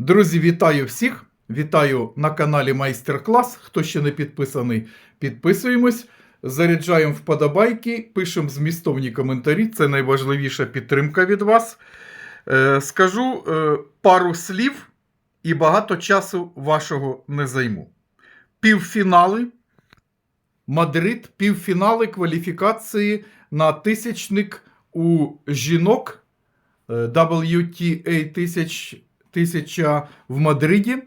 Друзі, вітаю всіх! Вітаю на каналі Майстер Клас. Хто ще не підписаний, підписуємось. Заряджаємо вподобайки, пишемо змістовні коментарі. Це найважливіша підтримка від вас. Е, скажу е, пару слів і багато часу вашого не займу. Півфінали. Мадрид, півфінали кваліфікації на тисячник у жінок е, WTA 1000, 1000 в Мадриді.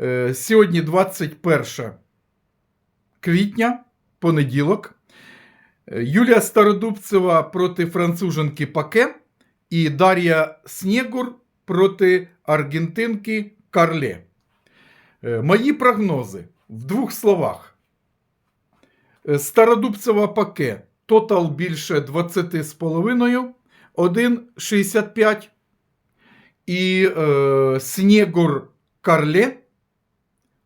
Е, Сьогодні 21 квітня, понеділок. Е, Юлія Стародубцева проти француженки Паке і Дар'я Снєгур проти аргентинки Карле. Е, Мої прогнози в двох словах. Стародубцева Паке. Тотал більше 20,5, 1,65. І е, Снєгур Карле.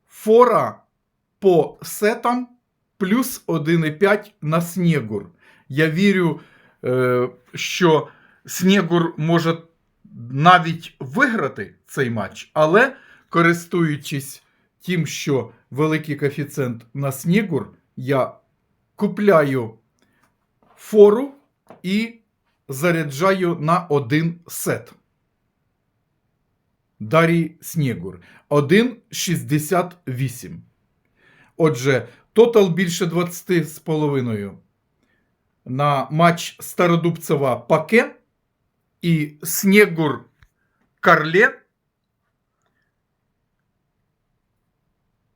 Фора по сетам плюс 1,5 на Снєгур. Я вірю, е, що Снєгур може навіть виграти цей матч, але користуючись тим, що великий коефіцієнт на Снєгур, я купляю фору і заряджаю на один сет. Дарій Снєгур 1,68. Отже, тотал більше 20,5 на матч Стародубцева Паке і Снєгур Карле.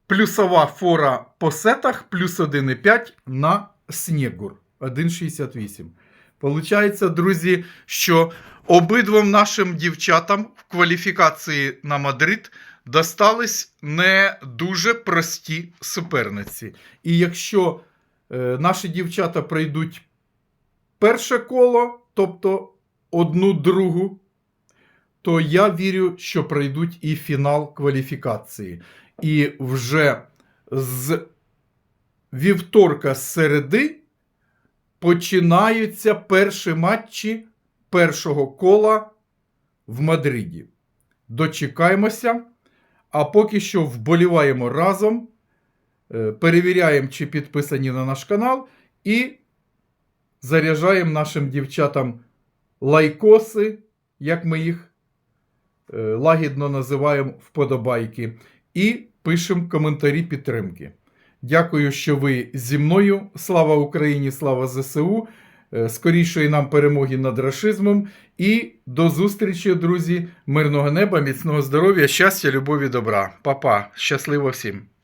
Плюсова фора по сетах плюс 1,5 на Снєгур 1,68. Получається, друзі, що обидвом нашим дівчатам в кваліфікації на Мадрид достались не дуже прості суперниці. І якщо е, наші дівчата пройдуть перше коло, тобто одну другу, то я вірю, що пройдуть і фінал кваліфікації. І вже з вівторка з середи починаються перші матчі першого кола в Мадриді. Дочекаємося, а поки що вболіваємо разом, е, перевіряємо, чи підписані на наш канал, і заряджаємо нашим дівчатам лайкоси, як ми їх е, лагідно називаємо вподобайки, і пишемо коментарі підтримки. Дякую, що ви зі мною. Слава Україні, слава ЗСУ. Е, Скорішої нам перемоги над рашизмом. І до зустрічі, друзі. Мирного неба, міцного здоров'я, щастя, любові, добра. Па-па. Щасливо всім!